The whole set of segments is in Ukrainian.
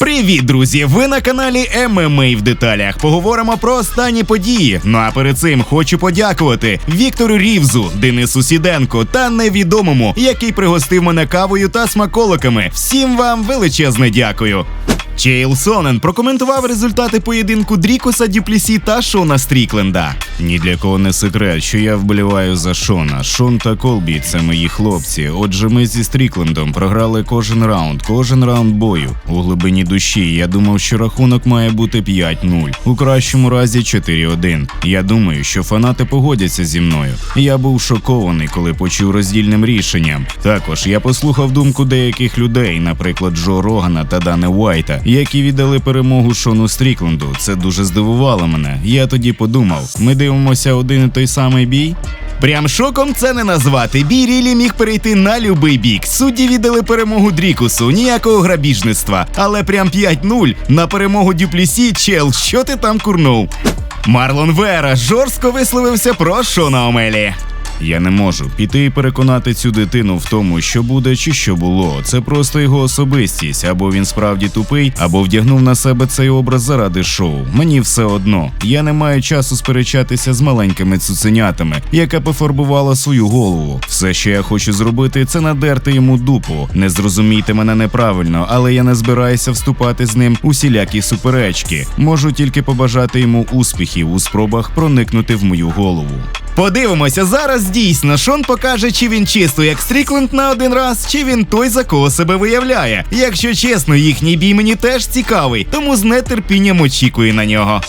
Привіт, друзі! Ви на каналі ММА в деталях. Поговоримо про останні події. Ну а перед цим хочу подякувати Віктору Рівзу, Денису Сіденко та невідомому, який пригостив мене кавою та смаколиками. Всім вам величезне дякую. Чейл Сонен прокоментував результати поєдинку Дрікуса Дюплісі та Шона Стрікленда. Ні для кого не секрет, що я вболіваю за Шона. Шон та Колбі це мої хлопці. Отже, ми зі Стріклендом програли кожен раунд, кожен раунд бою. У глибині душі я думав, що рахунок має бути 5-0, у кращому разі 4-1. Я думаю, що фанати погодяться зі мною. Я був шокований, коли почув роздільним рішенням. Також я послухав думку деяких людей, наприклад, Джо Рогана та Дане Уайта, які віддали перемогу Шону Стрікленду. Це дуже здивувало мене. Я тоді подумав: ми дивимося один і той самий бій. Прям шоком це не назвати. Бій Рілі міг перейти на любий бік. Судді віддали перемогу Дрікусу, ніякого грабіжництва. Але прям 5-0 на перемогу Дюплісі, чел, що ти там курнув? Марлон Вера жорстко висловився про Шона Омелі. Я не можу піти і переконати цю дитину в тому, що буде чи що було. Це просто його особистість, або він справді тупий, або вдягнув на себе цей образ заради шоу. Мені все одно. Я не маю часу сперечатися з маленькими цуценятами, яка пофарбувала свою голову. Все, що я хочу зробити, це надерти йому дупу. Не зрозумійте мене неправильно, але я не збираюся вступати з ним у всілякі суперечки. Можу тільки побажати йому успіхів у спробах проникнути в мою голову. Подивимося, зараз дійсно Шон покаже, чи він чисто як Стрікленд на один раз, чи він той, за кого себе виявляє. Якщо чесно, їхній бій мені теж цікавий, тому з нетерпінням очікую на нього.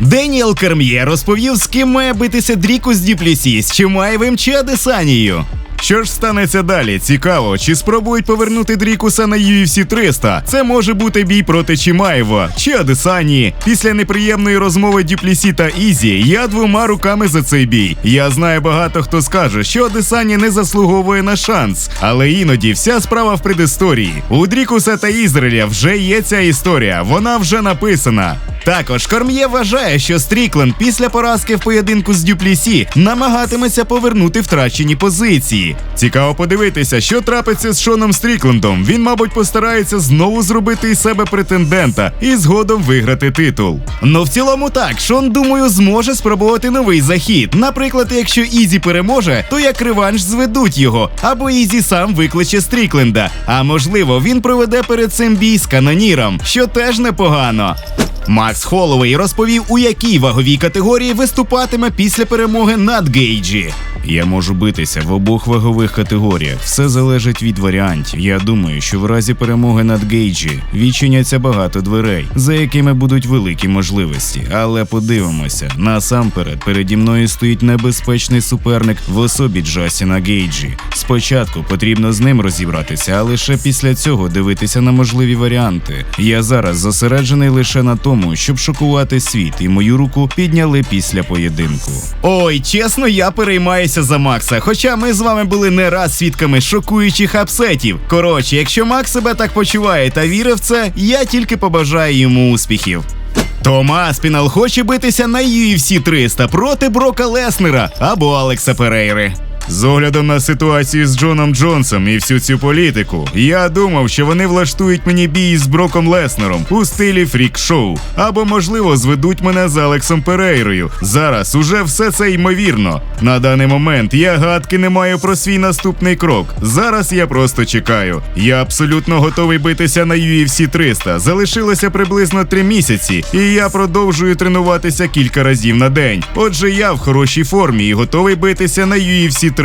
Деніел Керм'є розповів, з ким має битися Дріку з Діплісі, з Чимаєвим чи Адесанією. Що ж станеться далі? Цікаво, чи спробують повернути Дрікуса на UFC 300? Це може бути бій проти Чимаєва чи Адесанії. Після неприємної розмови Дюплісі та Ізі я двома руками за цей бій. Я знаю багато хто скаже, що Адесані не заслуговує на шанс, але іноді вся справа в предісторії. У Дрікуса та Ізраїля вже є ця історія, вона вже написана. Також Корм'є вважає, що Стрікленд після поразки в поєдинку з Дюплісі намагатиметься повернути втрачені позиції. Цікаво подивитися, що трапиться з Шоном Стріклендом. Він, мабуть, постарається знову зробити із себе претендента і згодом виграти титул. Ну в цілому так, Шон, думаю, зможе спробувати новий захід. Наприклад, якщо Ізі переможе, то як реванш зведуть його, або Ізі сам викличе Стрікленда. А можливо, він проведе перед цим бій з каноніром, що теж непогано. Макс Холлоуей розповів, у якій ваговій категорії виступатиме після перемоги над Гейджі. Я можу битися в обох вагових категоріях. Все залежить від варіантів. Я думаю, що в разі перемоги над Гейджі відчиняться багато дверей, за якими будуть великі можливості. Але подивимося, насамперед переді мною стоїть небезпечний суперник в особі Джасіна Гейджі. Спочатку потрібно з ним розібратися, а лише після цього дивитися на можливі варіанти. Я зараз зосереджений лише на тому, щоб шокувати світ, і мою руку підняли після поєдинку. Ой, чесно, я переймаюся за Макса. Хоча ми з вами були не раз свідками шокуючих апсетів. Коротше, якщо Макс себе так почуває та вірить в це, я тільки побажаю йому успіхів. Томас Аспінал хоче битися на UFC 300 проти Брока Леснера або Алекса Перейри. З оглядом на ситуацію з Джоном Джонсом і всю цю політику, я думав, що вони влаштують мені бій з Броком Леснером у стилі фрік-шоу, або, можливо, зведуть мене з Алексом Перейрою. Зараз уже все це ймовірно. На даний момент я гадки не маю про свій наступний крок. Зараз я просто чекаю. Я абсолютно готовий битися на UFC 300. Залишилося приблизно три місяці, і я продовжую тренуватися кілька разів на день. Отже, я в хорошій формі і готовий битися на UFC 300,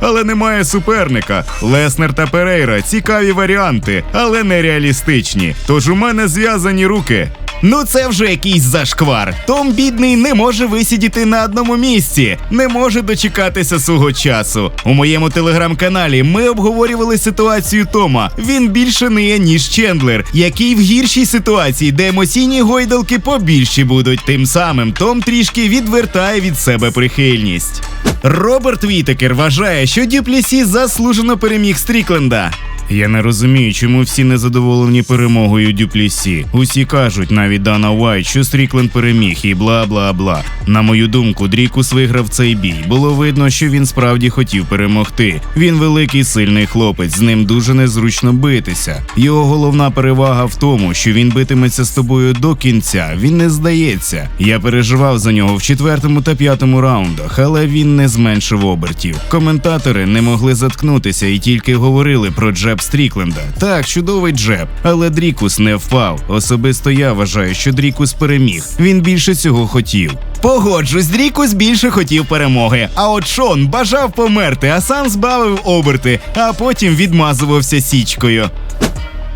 але немає суперника. Леснер та Перейра цікаві варіанти, але нереалістичні. Тож у мене зв'язані руки. Ну це вже якийсь зашквар. Том бідний не може висідіти на одному місці, не може дочекатися свого часу. У моєму телеграм-каналі ми обговорювали ситуацію Тома. Він більше не є, ніж Чендлер, який в гіршій ситуації, де емоційні гойдалки побільші будуть. Тим самим Том трішки відвертає від себе прихильність. Роберт Вітекер вважає, що Дюплісі заслужено переміг Стрікленда. Я не розумію, чому всі не задоволені перемогою Дюплісі. Усі кажуть, навіть Дана Уайт, що Стрікленд переміг і бла бла бла. На мою думку, Дрікус виграв цей бій. Було видно, що він справді хотів перемогти. Він великий сильний хлопець, з ним дуже незручно битися. Його головна перевага в тому, що він битиметься з тобою до кінця. Він не здається. Я переживав за нього в четвертому та п'ятому раундах, але він не зменшив обертів. Коментатори не могли заткнутися і тільки говорили про джеб Стрікленда. Так, чудовий джеб, але Дрікус не впав. Особисто я вважаю, що Дрікус переміг. Він більше цього хотів. Погоджусь, Дрікус більше хотів перемоги. А от Шон бажав померти, а сам збавив оберти, а потім відмазувався січкою.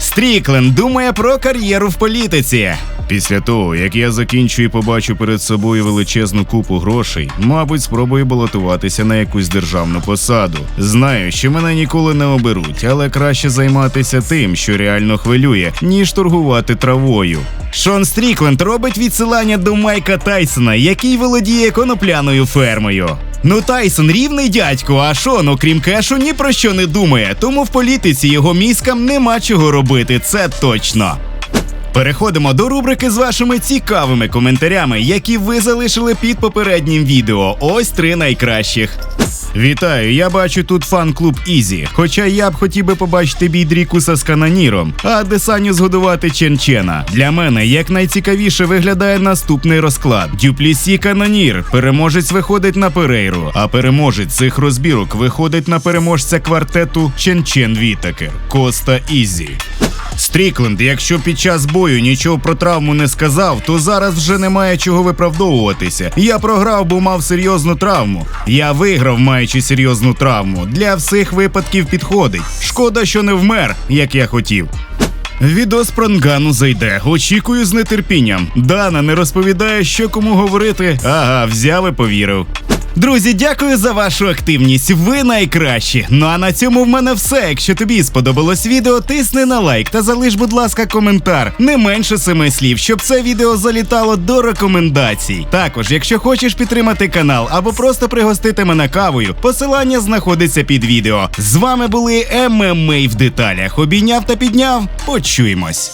Стрікленд думає про кар'єру в політиці. Після того, як я закінчу і побачу перед собою величезну купу грошей, мабуть, спробую балотуватися на якусь державну посаду. Знаю, що мене ніколи не оберуть, але краще займатися тим, що реально хвилює, ніж торгувати травою. Шон Стрікленд робить відсилання до Майка Тайсона, який володіє конопляною фермою. Ну, Тайсон рівний дядько, а Шон, окрім кешу, ні про що не думає, тому в політиці його мізкам нема чого робити, це точно. Переходимо до рубрики з вашими цікавими коментарями, які ви залишили під попереднім відео. Ось три найкращих. Вітаю, я бачу тут фан-клуб Ізі. Хоча я б хотів би побачити бій Дрікуса з Каноніром, а Десаню згодувати Ченчена. Для мене як найцікавіше виглядає наступний розклад: Дюплісі Канонір. Переможець виходить на Перейру, а переможець цих розбірок виходить на переможця квартету Ченчен Вітакер Коста Ізі. Стрікленд, якщо під час бою нічого про травму не сказав, то зараз вже немає чого виправдовуватися. Я програв, бо мав серйозну травму. Я виграв, маючи серйозну травму. Для всіх випадків підходить. Шкода, що не вмер, як я хотів. Відос про Нгану зайде. Очікую з нетерпінням. Дана не розповідає, що кому говорити. Ага, взяв і повірив. Друзі, дякую за вашу активність. Ви найкращі. Ну а на цьому в мене все. Якщо тобі сподобалось відео, тисни на лайк та залиш, будь ласка, коментар. Не менше семи слів, щоб це відео залітало до рекомендацій. Також, якщо хочеш підтримати канал або просто пригостити мене кавою, посилання знаходиться під відео. З вами були ММА в деталях. Обійняв та підняв. Почуємось.